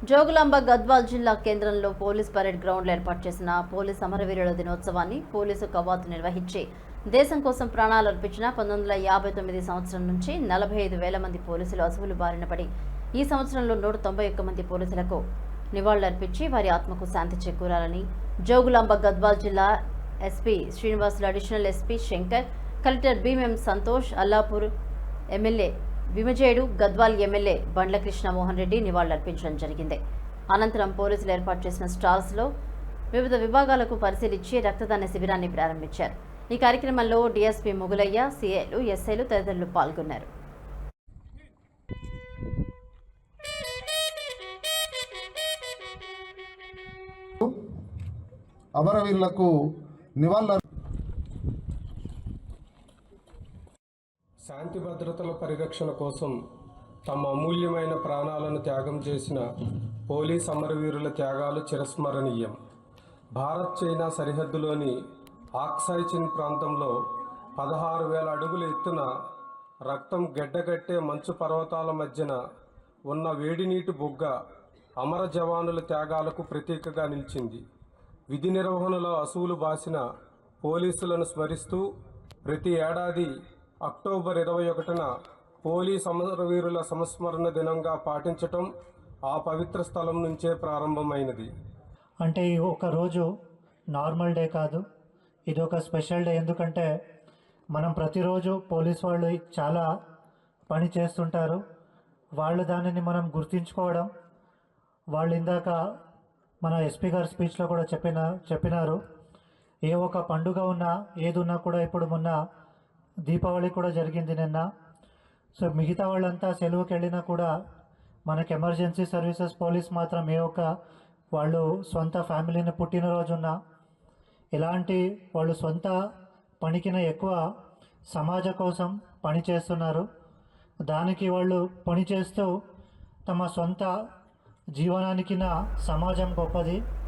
జోగులాంబ గద్వాల్ జిల్లా కేంద్రంలో police parade గ్రౌండ్లో ఏర్పాటు చేసిన పోలీస్ అమరవీరుల దినోత్సవాన్ని పోలీసు కవాతు నిర్వహించి దేశం కోసం ప్రాణాలు అర్పించిన పంతొమ్మిది వందల యాభై తొమ్మిది సంవత్సరం నుంచి నలభై ఐదు వేల మంది పోలీసులు అసువులు బారిన పడి ఈ సంవత్సరంలో నూట తొంభై ఒక్క మంది పోలీసులకు నివాళులర్పించి వారి ఆత్మకు శాంతి చేకూరాలని జోగులాంబ గద్వాల్ జిల్లా SP Srinivasulu additional SP Shankar collector భీమెం Santosh Allapur MLA విమజేయుడు గద్వాల్ ఎమ్మెల్యే బండ్ల కృష్ణమోహన్ రెడ్డి నివాళులర్పించడం జరిగింది. అనంతరం పోలీసులు ఏర్పాటు చేసిన స్టాల్స్లో వివిధ విభాగాలకు పరిశీలించి రక్తదాన శిబిరాన్ని ప్రారంభించారు. ఈ కార్యక్రమంలో డీఎస్పీ ముగులయ్య సీఏలు ఎస్ఐలు తదితరులు పాల్గొన్నారు. అమరవీరులకు నివాళులు శాంతి భద్రతల పరిరక్షణ కోసం తమ అమూల్యమైన ప్రాణాలను త్యాగం చేసిన పోలీస్ అమరవీరుల త్యాగాలు చిరస్మరణీయం. భారత్ చైనా సరిహద్దులోని ఆక్సైచిన్ ప్రాంతంలో పదహారు వేల అడుగుల ఎత్తున రక్తం గెడ్డగట్టే మంచు పర్వతాల మధ్యన ఉన్న వేడినీటి బుగ్గ అమర జవానుల త్యాగాలకు ప్రతీకగా నిలిచింది. విధి నిర్వహణలో అసువులు బాసిన పోలీసులను స్మరిస్తూ ప్రతి ఏడాది అక్టోబర్ ఇరవై ఒకటిన పోలీస్ అమరవీరుల సంస్మరణ దినంగా పాటించటం ఆ పవిత్ర స్థలం నుంచే ప్రారంభమైనది. అంటే ఈ ఒక రోజు నార్మల్ డే కాదు. ఇది ఒక స్పెషల్ డే. ఎందుకంటే మనం ప్రతిరోజు పోలీస్ వాళ్ళు చాలా పని చేస్తుంటారు. వాళ్ళు దానిని మనం గుర్తించుకోవడం వాళ్ళు ఇందాక మన ఎస్పీ గారి స్పీచ్లో కూడా చెప్పిన చెప్పినారు. ఏ ఒక పండుగ ఉన్నా ఏది ఉన్నా కూడా ఇప్పుడు మొన్న దీపావళి కూడా జరిగింది నిన్న. సో మిగతా వాళ్ళంతా సెలవుకి వెళ్ళినా కూడా మనకి ఎమర్జెన్సీ సర్వీసెస్ పోలీస్ మాత్రం ఏ ఒక్క వాళ్ళు సొంత ఫ్యామిలీని పుట్టినరోజున ఎలాంటి వాళ్ళు సొంత పనికిన ఎక్కువ సమాజ కోసం పని చేస్తున్నారు. దానికి వాళ్ళు పని చేస్తూ తమ సొంత జీవనానికి సమాజం గొప్పది.